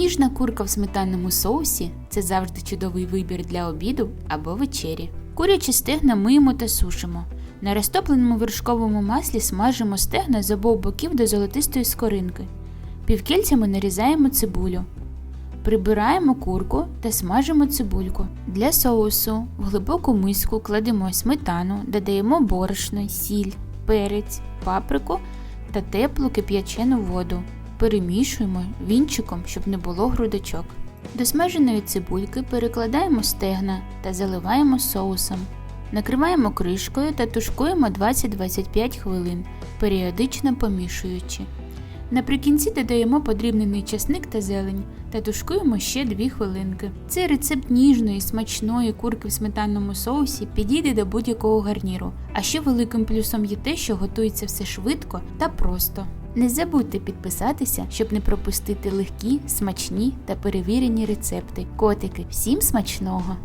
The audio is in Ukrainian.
Ніжна курка в сметанному соусі це завжди чудовий вибір для обіду або вечері. Курячі стегна миємо та сушимо. На розтопленому вершковому маслі смажимо стегна з обох боків до золотистої скоринки. Півкільцями нарізаємо цибулю. Прибираємо курку та смажимо цибульку. Для соусу в глибоку миску кладемо сметану, додаємо борошно, сіль, перець, паприку та теплу кип'ячену воду. Перемішуємо вінчиком, щоб не було грудочок. До смаженої цибульки перекладаємо стегна та заливаємо соусом. Накриваємо кришкою та тушкуємо 20-25 хвилин, періодично помішуючи. Наприкінці додаємо подрібнений часник та зелень та тушкуємо ще 2 хвилинки. Цей рецепт ніжної, смачної курки в сметанному соусі підійде до будь-якого гарніру. А ще великим плюсом є те, що готується все швидко та просто. Не забудьте підписатися, щоб не пропустити легкі, смачні та перевірені рецепти. Котики, всім смачного!